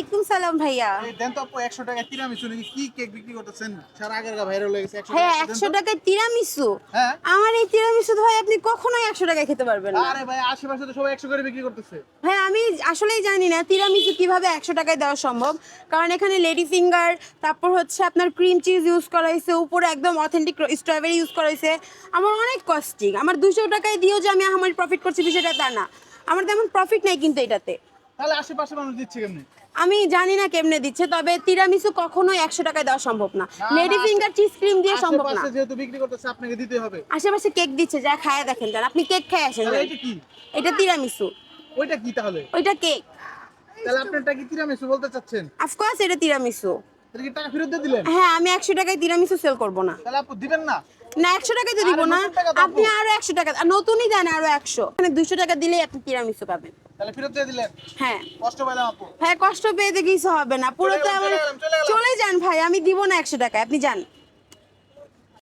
ওয়ালাইকুম সালাম ভাইয়া। দেন তো আপু 100 টাকা তিরামিসু নাকি? কি কেক বিক্রি করতেছেন? সারা আগের গা ভাইরাল হয়ে গেছে 100 হ্যাঁ টাকা তিরামিসু হ্যাঁ। আমার এই তিরামিসু ভাই আপনি কখনোই একশো টাকায় খেতে পারবেন না। আরে ভাই আশেপাশে তো সবাই 100 করে বিক্রি করতেছে। ভাই আমি আসলেই জানি না তিরামিসু কীভাবে একশো টাকায় দেওয়া সম্ভব। কারণ এখানে লেডি ফিঙ্গার তারপর হচ্ছে আপনার ক্রিম চিজ ইউজ করা হয়েছে উপরে একদম অথেন্টিক স্ট্রবেরি ইউজ করা হয়েছে। আমার অনেক কস্টিং আমার দুশো টাকায় দিয়েও যে আমি আমার প্রফিট করছি বিষয়টা তা না। আমার তেমন প্রফিট নাই কিন্তু এটাতে। তাহলে আশেপাশে মানুষ দিচ্ছে কেমনে? আমি জানি না কেমনে দিচ্ছে তবে তিরামিসু কখনোই একশো টাকায় দেওয়া সম্ভব না। লেডি ফিঙ্গার চিজ ক্রিম দিয়ে সম্ভব না। আশেপাশে যেহেতু বিক্রি করতেছে আপনাকে দিতে হবে। আশেপাশে কেক দিচ্ছে যা খায় দেখেন যান আপনি কেক খেয়ে আসেন এটা কি? এটা তিরামিসু ওইটা কি তাহলে? ওইটা কেক তাহলে আপনারটা কি তিরামিসু বলতে চাচ্ছেন? অফকোর্স এটা তিরামিসু টাকা ফেরত দিয়ে দিলেন? হ্যাঁ আমি একশো টাকায় তিরামিসু সেল করব না। তাহলে আপু দিবেন না? টাকায় তো দিব না। আপনি আরও একশো টাকা আর নতুনই দেন আরও একশো। মানে দুশো টাকা দিলেই আপনি তিরামিসু পাবেন। তাহলে ফেরত দিয়ে দিলেন? হ্যাঁ। কষ্ট পেলাম আপু। হ্যাঁ কষ্ট পেয়ে তো কিছু হবে না। পুরো তো আমার। চলে যান ভাই আমি দিব না একশো টাকা আপনি যান।